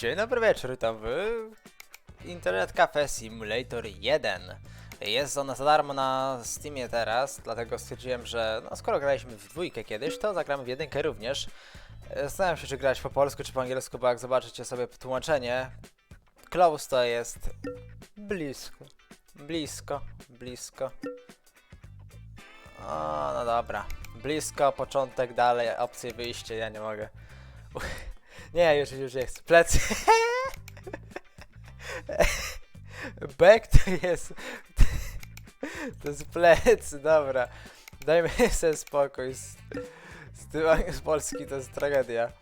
Dzień dobry wieczór, to wy Internet Cafe Simulator 1. Jest ona za darmo na Steamie teraz, dlatego stwierdziłem, że no, skoro graliśmy w dwójkę kiedyś, to zagramy w jedynkę również. E, Zastanawiam się, czy grać po polsku, czy po angielsku, bo jak zobaczycie sobie tłumaczenie, close to jest blisko, blisko, blisko. O, no dobra. Blisko, początek, dalej, opcje wyjście, ja nie mogę. Nie, już, już nie chcę. Plecy. Back to jest... To jest plecy, dobra. Dajmy sobie spokój. Z, z tym z Polski to jest tragedia.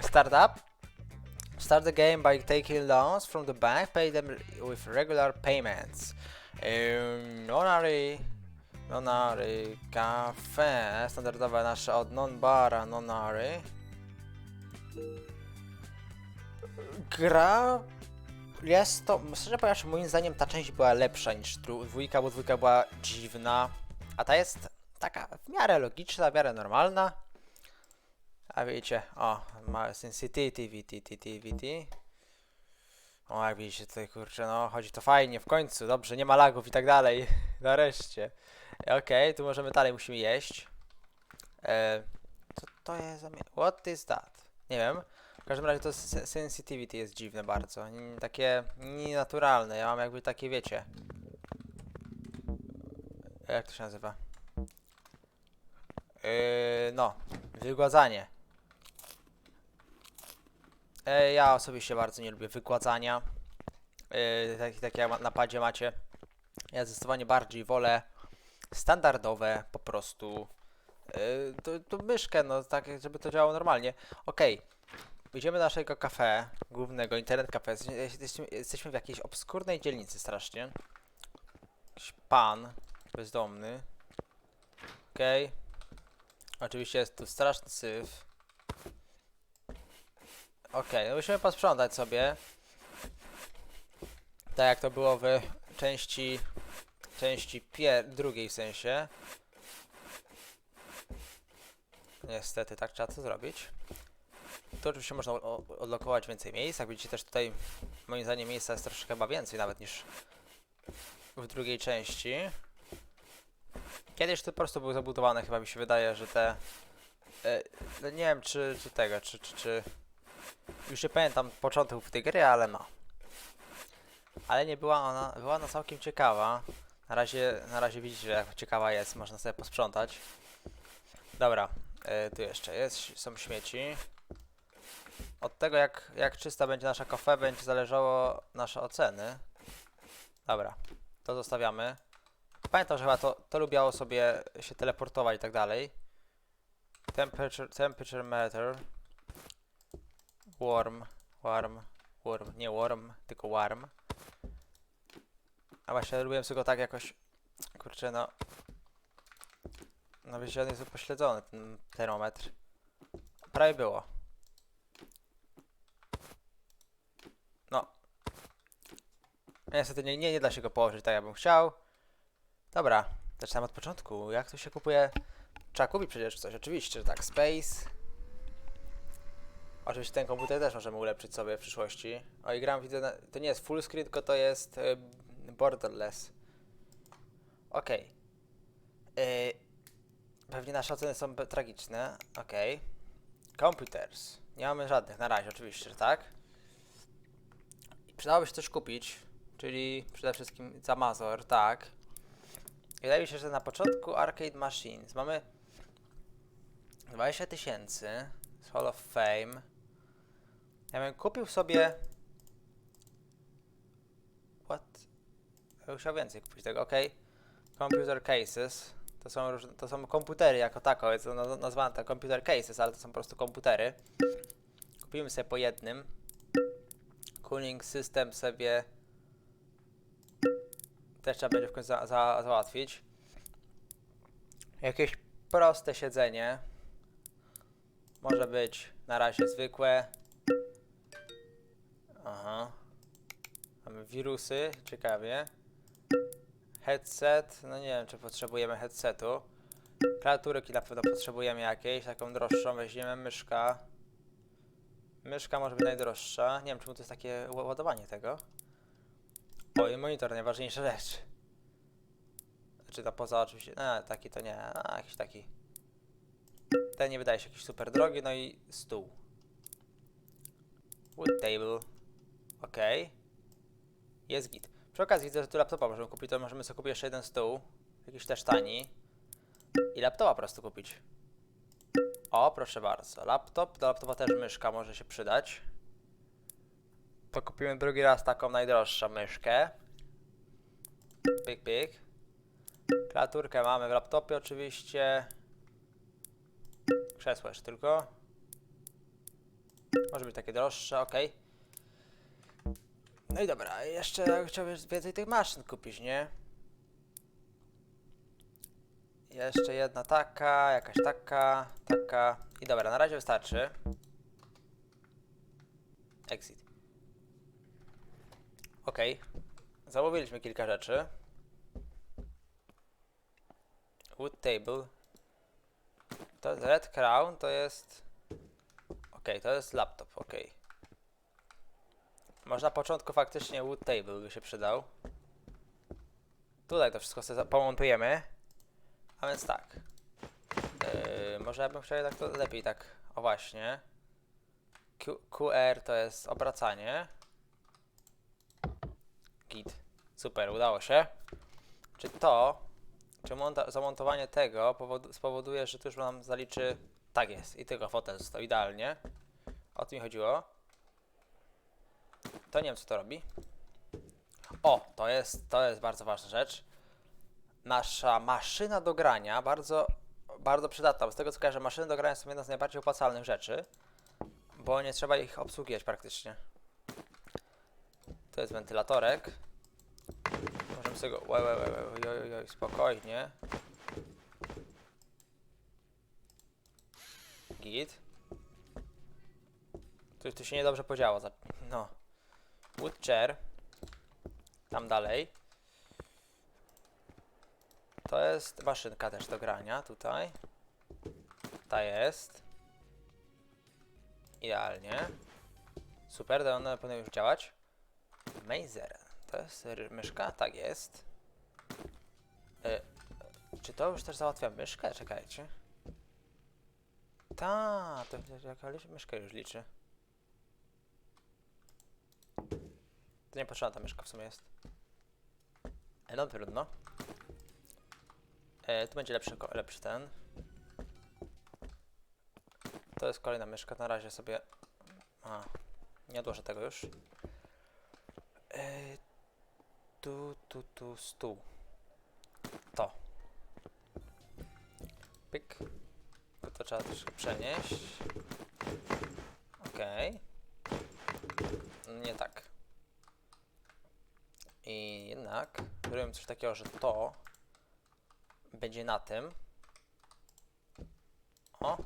Startup. Start the game by taking loans from the bank, pay them with regular payments. Um, Nonary, Nonary, kafe, standardowe nasze od non-bara, Nonary. Gra jest to, szczerze powiedziawszy, moim zdaniem ta część była lepsza niż dwójka, bo dwójka była dziwna, a ta jest taka w miarę logiczna, w miarę normalna. A wiecie, o, ma sensitivity, TVT. O, jak widzicie tutaj, kurczę, no, chodzi to fajnie, w końcu, dobrze, nie ma lagów i tak dalej, nareszcie. Okej, tu możemy dalej, musimy jeść. E, co to jest za... What is that? Nie wiem. W każdym razie to se- sensitivity jest dziwne bardzo. Takie nienaturalne. Ja mam jakby takie, wiecie. Jak to się nazywa? Yy, no, wygładzanie. E, ja osobiście bardzo nie lubię wygładzania. Yy, tak, tak jak na padzie macie. Ja zdecydowanie bardziej wolę standardowe po prostu. Yy, to, to myszkę, no tak, żeby to działało normalnie. Okej. Idziemy do naszego kafe, głównego, internet cafe. Jesteśmy, jesteśmy, w jakiejś obskurnej dzielnicy strasznie. Jakiś pan bezdomny. Okej. Oczywiście jest tu straszny syf. Okej, no musimy posprzątać sobie. Tak jak to było w części części pier drugiej w sensie. Niestety, tak trzeba to zrobić. Tu oczywiście można odlokować więcej miejsc. Jak widzicie też tutaj moim zdaniem miejsca jest troszkę chyba więcej nawet niż w drugiej części. Kiedyś to po prostu były zabudowane, chyba mi się wydaje, że te... No nie wiem czy, czy tego, czy, czy, czy... Już nie pamiętam początków tej gry, ale no. Ale nie była ona, była ona całkiem ciekawa. Na razie, na razie widzicie, jak ciekawa jest, można sobie posprzątać. Dobra, e, tu jeszcze jest, są śmieci. Od tego, jak, jak czysta będzie nasza kafe, będzie zależało nasze oceny. Dobra, to zostawiamy. Pamiętam, że chyba to, to lubiało sobie się teleportować i tak dalej. Temperature, temperature meter. Warm, warm, warm, nie warm, tylko warm. A właśnie lubiłem sobie go tak jakoś, kurczę no. No wiecie, on jest upośledzony, ten termometr. Prawie było. No. Niestety nie, nie, nie da się go położyć tak, jakbym chciał. Dobra, zaczynamy od początku. Jak to się kupuje? Trzeba kupić przecież coś, oczywiście, że tak. Space. Oczywiście ten komputer też możemy ulepszyć sobie w przyszłości. O i gram, widzę, na, to nie jest full screen, tylko to jest y, borderless. Okej. Y, pewnie nasze oceny są tragiczne. Okej. Computers. Nie mamy żadnych na razie, oczywiście, tak. Przydałoby się coś kupić, czyli przede wszystkim Zamazor, tak. Wydaje mi się, że na początku Arcade Machines mamy 20 tysięcy z Hall of Fame. Ja bym kupił sobie... What? Ja chciał więcej kupić tego, ok. Computer cases. To są, to są komputery jako tako, jest to naz- nazwane tak computer cases, ale to są po prostu komputery. Kupimy sobie po jednym. Cooling system sobie też trzeba będzie w końcu za, za, załatwić. Jakieś proste siedzenie. Może być na razie zwykłe. Aha. Mamy wirusy, ciekawie. Headset, no nie wiem czy potrzebujemy headsetu. Klawiaturki na pewno potrzebujemy jakiejś, taką droższą weźmiemy, myszka. Myszka może być najdroższa. Nie wiem, czemu to jest takie ła- ładowanie tego. O, i monitor, najważniejsza rzecz. Znaczy to poza oczywiście. A, taki to nie. A, jakiś taki. Ten nie wydaje się jakiś super drogi, no i stół. Wood table. Okej. Jest git. Przy okazji widzę, że tu laptopa możemy kupić, to możemy sobie kupić jeszcze jeden stół. Jakiś też tani. I laptopa po prostu kupić. O, proszę bardzo. Laptop. Do laptopa też myszka może się przydać. To kupimy drugi raz taką najdroższą myszkę. Pyk, pyk. Klaturkę mamy w laptopie oczywiście. Krzesło jeszcze tylko. Może być takie droższe, ok. No i dobra, jeszcze chciałbym więcej tych maszyn kupić, nie? Jeszcze jedna taka, jakaś taka, taka. I dobra, na razie wystarczy. Exit. Okej. Zamówiliśmy kilka rzeczy. Wood table. To jest Red Crown, to jest... Okej, to jest laptop, okej. Może na początku faktycznie Wood table by się przydał. Tutaj to wszystko sobie pomontujemy. A więc tak. Yy, może ja bym chciał tak to lepiej tak. O właśnie. Q, QR to jest obracanie. Git. Super, udało się. Czy to, czy zamontowanie tego powodu- spowoduje, że to już nam zaliczy. Tak jest, i tylko fotel został idealnie. O tym mi chodziło. To nie wiem, co to robi. O, to jest, to jest bardzo ważna rzecz nasza maszyna do grania bardzo, bardzo przydatna. Bo z tego co kojarzę, maszyny do grania są jedna z najbardziej opłacalnych rzeczy, bo nie trzeba ich obsługiwać praktycznie. To jest wentylatorek. Możemy sobie go. Oj, oj, oj, oj, oj, oj, oj, spokojnie. Git. Tu, tu się niedobrze podziało. No. Chair. Tam dalej. To jest maszynka też do grania tutaj. Ta jest. Idealnie. Super, to one powinny już działać. Mazer. To jest myszka? Tak jest. E, czy to już też załatwia myszkę? Czekajcie. Ta, to jaka myszka już liczy. To niepotrzebna ta myszka w sumie jest. E, no trudno. E, tu będzie lepszy, lepszy ten. To jest kolejna myszka. Na razie sobie. A, nie odłożę tego już. E, tu, tu, tu, stół. To. Pyk. To, to trzeba troszkę przenieść. Okej. Nie tak. I jednak zrobiłem coś takiego, że to będzie na tym. O.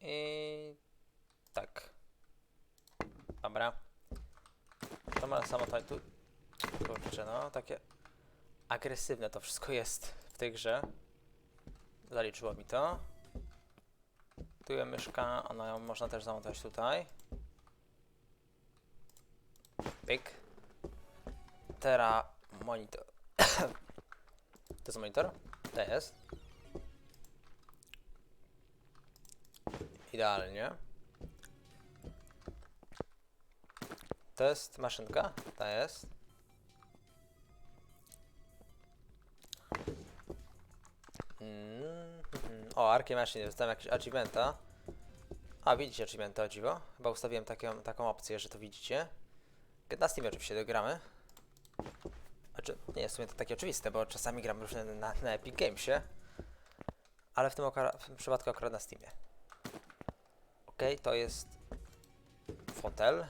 I tak. Dobra. To ma samo tutaj tu. Kurczę, no takie agresywne to wszystko jest w tej grze. Zaliczyło mi to. Tu jest myszka, ona ją można też zamontować tutaj. Pyk. Teraz monitor. To jest monitor? To jest. Idealnie. To jest maszynka? Ta jest. Mm. O, Arki Machine, dostałem jakieś achievementa. A, widzicie achievementa, o dziwo? Chyba ustawiłem taką, taką opcję, że to widzicie. Na Steamie oczywiście dogramy. Znaczy, nie jest w sumie to takie oczywiste, bo czasami gram różne na, na Epic Gamesie. Ale w tym, w tym przypadku akurat na Steamie. Ok, to jest fotel.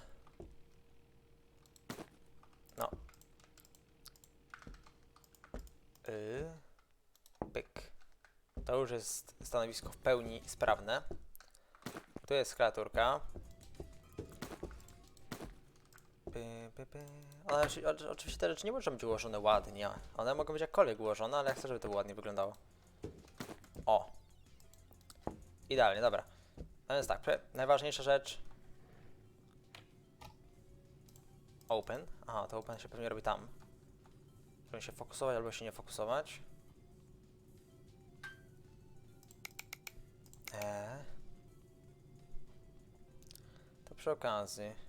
No. Yy. Pyk. To już jest stanowisko w pełni sprawne. Tu jest kreaturka. Py, py, py. One, oczy- oczy- oczywiście te rzeczy nie muszą być ułożone ładnie. One mogą być jakkolwiek ułożone, ale ja chcę, żeby to ładnie wyglądało. O. Idealnie, dobra. No więc tak, najważniejsza rzecz. Open. Aha, to open się pewnie robi tam. Żeby się fokusować albo się nie fokusować. Eee. To przy okazji.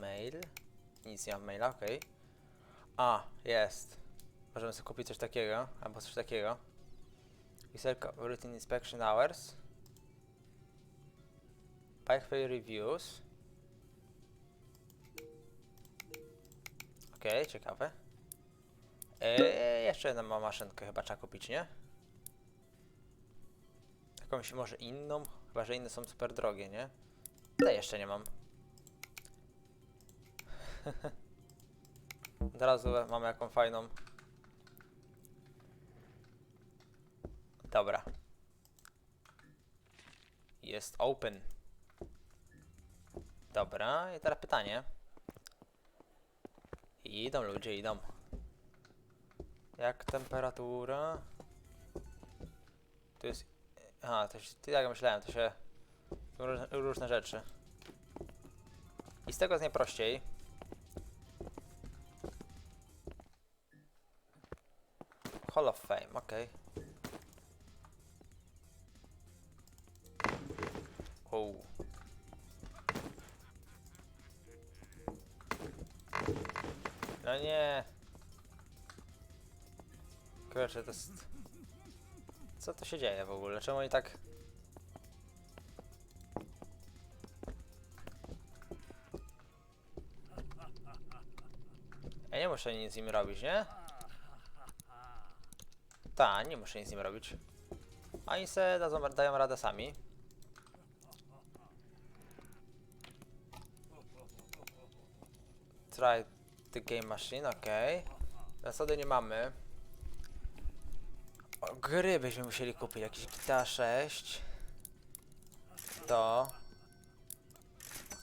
Mail. Nic nie mam maila, okej. A, jest. Możemy sobie kupić coś takiego, albo coś takiego. Research Routine Inspection Hours. Bikeway Reviews. Okej, ciekawe. Eee, jeszcze jedną ma maszynkę chyba trzeba kupić, nie? Jakąś może inną? Chyba, że inne są super drogie, nie? Te jeszcze nie mam. Od razu mamy jaką fajną. Dobra. Jest open. Dobra, i teraz pytanie. Idą ludzie, idą. Jak temperatura? Tu jest... Aha, to się, jak myślałem, to się... Różne, różne rzeczy. I z tego jest najprościej. Hall of Fame, okej. Okay. No nie. Kurczę, to jest... Co to się dzieje w ogóle? Czemu oni tak... Ja nie muszę nic z nim robić, nie? Ta, nie muszę nic z nim robić. Oni se dadzą, dają radę sami. Try the game machine, okej. Zasady nie mamy. O, gry byśmy musieli kupić, jakiś GTA 6. To.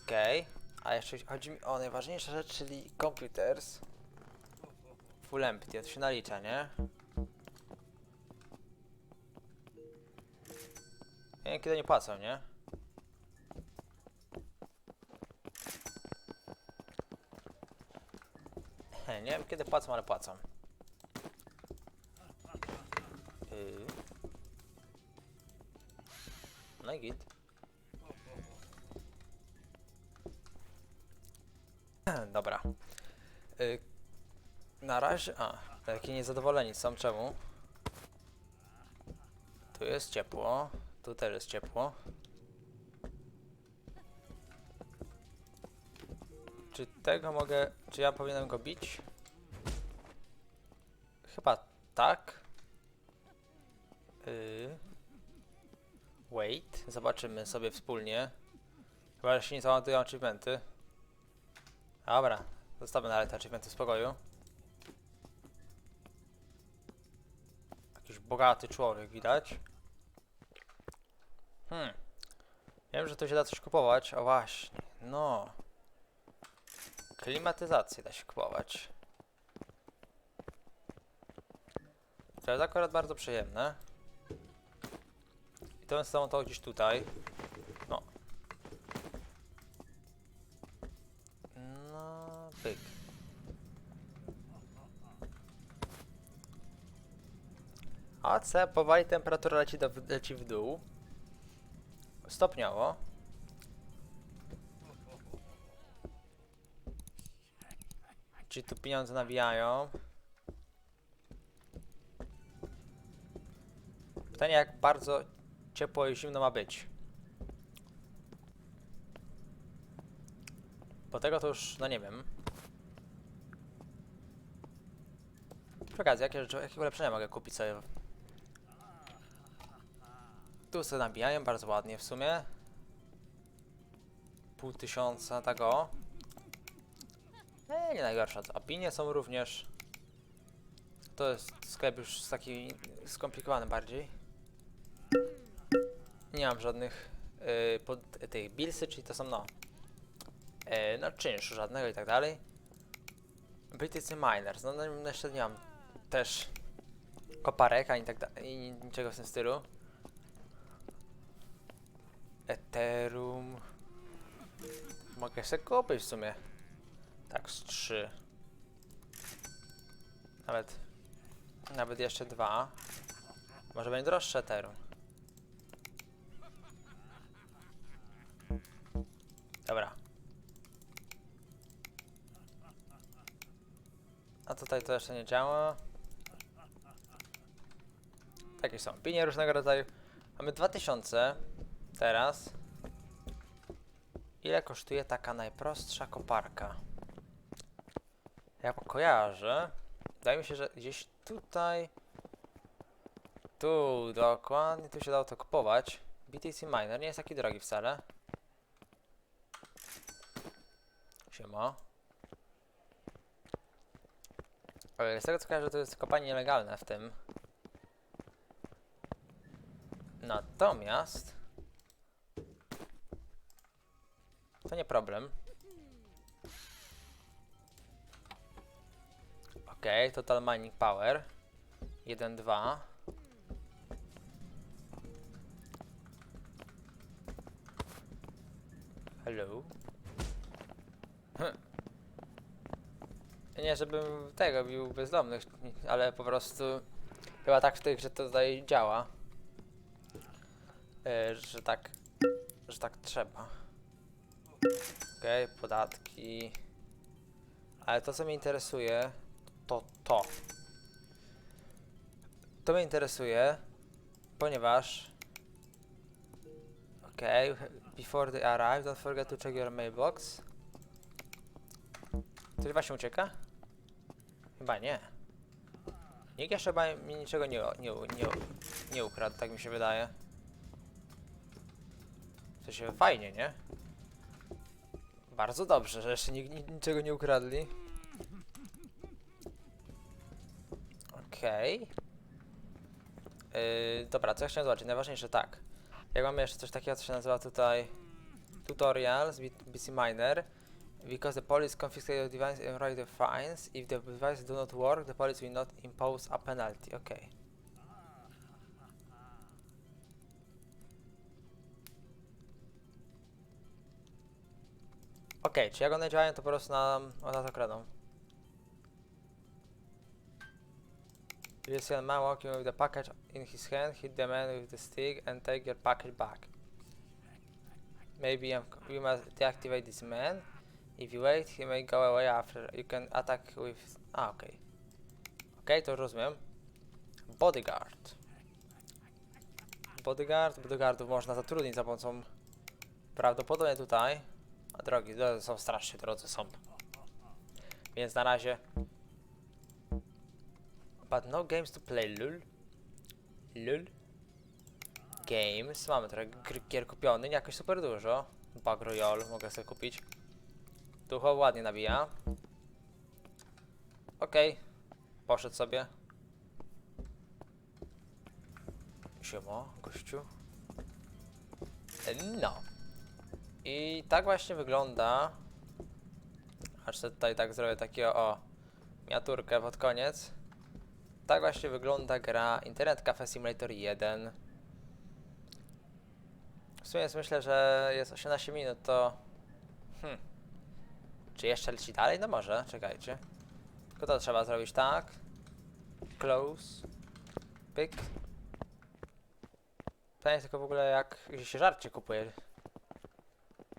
Okej. A jeszcze chodzi mi o najważniejszą rzecz, czyli computers. Full empty, to się nalicza, nie? Kiedy nie płacą, nie? Nie wiem kiedy płacą, ale płacą. Yy. No i git. Dobra. Yy. Na razie... A, takie niezadowoleni są. Czemu? Tu jest ciepło. Tu też jest ciepło. Czy tego mogę... Czy ja powinienem go bić? Chyba tak. Yy. Wait. Zobaczymy sobie wspólnie. Chyba, że się nie załadują achievementy. Dobra. Zostawmy na te achievementy w spokoju. Jakiś bogaty człowiek widać. Hmm. Wiem, że tu się da coś kupować. O właśnie. No. Klimatyzację da się kupować. To jest akurat bardzo przyjemne. I to jest samo to gdzieś tutaj. No. No, pyk. A C powoli temperatura leci, do, leci w dół. Stopniowo. Czyli tu pieniądze nawijają. Pytanie jak bardzo ciepło i zimno ma być. Bo tego to już, no nie wiem. Przy okazji, jakie, jakie ulepszenia mogę kupić sobie? Tu sobie nabijają bardzo ładnie w sumie. Pół tysiąca, tak o. Eee, nie najgorsza. Opinie są również. To jest sklep już taki skomplikowany bardziej. Nie mam żadnych yy, pod, tych billsy, czyli to są no. Yy, no czynszu żadnego i tak dalej. Brytyjscy miners, no, no jeszcze nie mam też koparek ani tak dalej, i niczego w tym stylu. Ethereum. Mogę sobie kupić w sumie. Tak, z trzy. Nawet. Nawet jeszcze dwa. Może będzie droższe Ethereum. Dobra. A tutaj to jeszcze nie działa. Takie są. Pinie różnego rodzaju. Mamy 2000 teraz. Ile kosztuje taka najprostsza koparka? Ja kojarzę. Wydaje mi się, że gdzieś tutaj. Tu dokładnie, tu się dało to kupować. BTC Miner nie jest taki drogi wcale. Siema. Ale z tego co kojarzę, to jest kopanie nielegalne w tym. Natomiast... To nie problem. Okej, total mining power. 1, 2. Hello. Hm. Nie, żebym tego bił bezdomnych, ale po prostu chyba tak w tych, że to tutaj działa. E, że tak, że tak trzeba. Okej, podatki. Ale to, co mnie interesuje, to to. To mnie interesuje, ponieważ... Okej, before they arrive, don't forget to check your mailbox. Ktoś właśnie ucieka? Chyba nie. Nikt jeszcze chyba mi niczego nie, nie, nie, nie ukradł, tak mi się wydaje. To się fajnie, nie? Bardzo dobrze, że jeszcze ni- niczego nie ukradli. Okej. Yy, dobra, co ja chciałem zobaczyć? Najważniejsze tak. Jak mamy jeszcze coś takiego, co się nazywa tutaj tutorial z BC Miner. Because the police confiscate your device and write the fines. If the device do not work, the police will not impose a penalty. Okay. Okej, czy jak one działają, to po prostu nam ona to kradą. You see a man walking with a package in his hand, hit the man with the stick and take your package back. Maybe you must deactivate this man. If you wait, he may go away after. You can attack with... A, okej. Okej, to już rozumiem. Bodyguard. Bodyguard, bodyguardów można zatrudnić za pomocą... Prawdopodobnie tutaj... A drogi, to są strasznie drodzy, są. Więc na razie... But no games to play, lul. Lul. Games. Mamy trochę gier kupiony, nie jakoś super dużo. Bug Royale mogę sobie kupić. Ducho ładnie nabija. Okej. Poszedł sobie. Siema, gościu. No. I tak właśnie wygląda. Aż sobie tutaj tak zrobię takiego o miniaturkę pod koniec. Tak właśnie wygląda gra Internet Cafe Simulator 1. W sumie jest, myślę, że jest 18 minut, to... Hmm. Czy jeszcze leci dalej? No może, czekajcie. Tylko to trzeba zrobić tak. Close. Pyk. Pytanie tylko w ogóle jak gdzie się żarcie kupuje.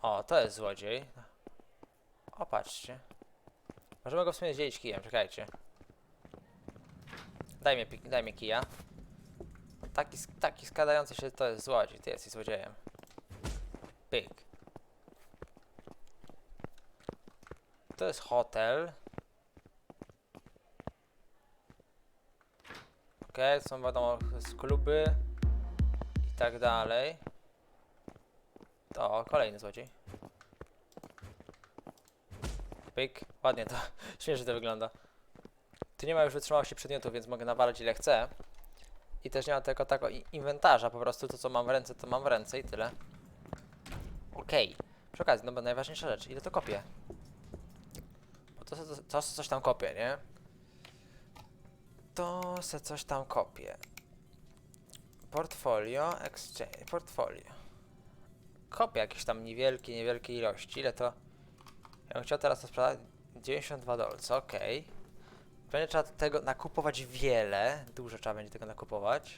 O, to jest złodziej. O, patrzcie. Możemy go w sumie zdzielić kijem, czekajcie. Daj mi, daj mi kija. Taki, taki składający się to jest złodziej, ty jesteś złodziejem. Pyk. To jest hotel. Okej, są wiadomo, kluby i tak dalej. To kolejny złodziej. Pyk, ładnie to, śmiesznie to wygląda. Tu nie ma już wytrzymałości przedmiotów, więc mogę nawalać ile chcę. I też nie ma tylko takiego inwentarza, po prostu to co mam w ręce, to mam w ręce i tyle. Okej. Przy okazji, no bo najważniejsza rzecz, ile to kopię? Bo to, to, to coś tam kopię, nie? To se coś tam kopię. Portfolio, exchange, portfolio. Kopię jakieś tam niewielkie, niewielkie ilości. Ile to? Ja bym chciał teraz to sprzedać. 92 dolce, okej. Będzie trzeba tego nakupować wiele. Dużo trzeba będzie tego nakupować.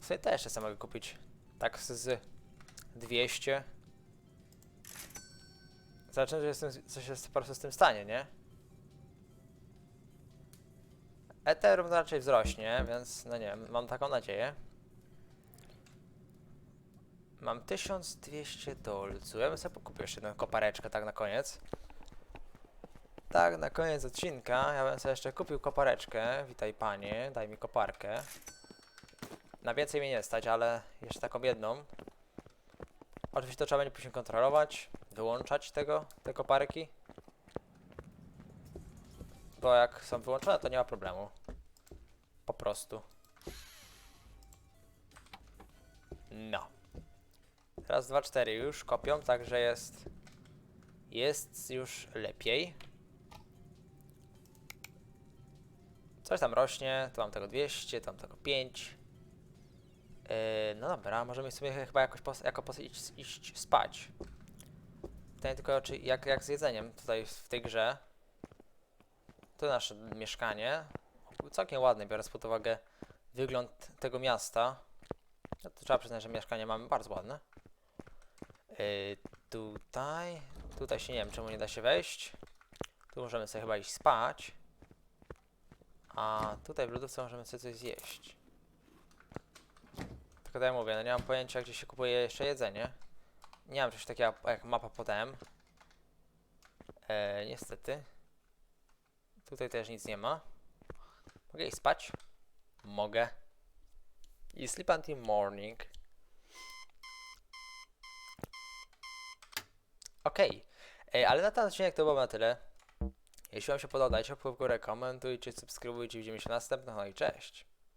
Sobie też jeszcze mogę kupić. Tak z- z 200. Zobaczymy, że jestem, coś jest po prostu z tym stanie, nie? Ethereum raczej wzrośnie, więc no nie wiem, mam taką nadzieję. Mam 1200 dolców. Ja bym sobie pokupił jeszcze jedną kopareczkę tak na koniec. Tak, na koniec odcinka ja bym sobie jeszcze kupił kopareczkę. Witaj panie, daj mi koparkę. Na więcej mnie nie stać, ale jeszcze taką jedną. Oczywiście to trzeba będzie później kontrolować, wyłączać tego, te koparki. Bo jak są wyłączone, to nie ma problemu. Po prostu. No. Raz, dwa, cztery już kopią, także jest... Jest już lepiej. Coś tam rośnie, tu mam tego 200, tu mam tego 5. Yy, no dobra, możemy sobie chyba jakoś pos jako pos iść, iść spać. Pytanie tylko, czy jak, jak z jedzeniem tutaj w tej grze. To nasze mieszkanie. Całkiem ładne, biorąc pod uwagę wygląd tego miasta. No to trzeba przyznać, że mieszkanie mamy bardzo ładne. Yy, tutaj. Tutaj się nie wiem, czemu nie da się wejść. Tu możemy sobie chyba iść spać. A tutaj w lodówce możemy sobie coś zjeść. Tylko tak jak mówię, no nie mam pojęcia, gdzie się kupuje jeszcze jedzenie. Nie mam czegoś takiego jak mapa podem. E, niestety. Tutaj też nic nie ma. Mogę iść spać? Mogę. I sleep until morning. Okej. Okay. Ale na ten odcinek to było na tyle. Jeśli Wam się podoba, dajcie łapkę w górę, komentujcie, subskrybujcie, widzimy się następnym, no i cześć.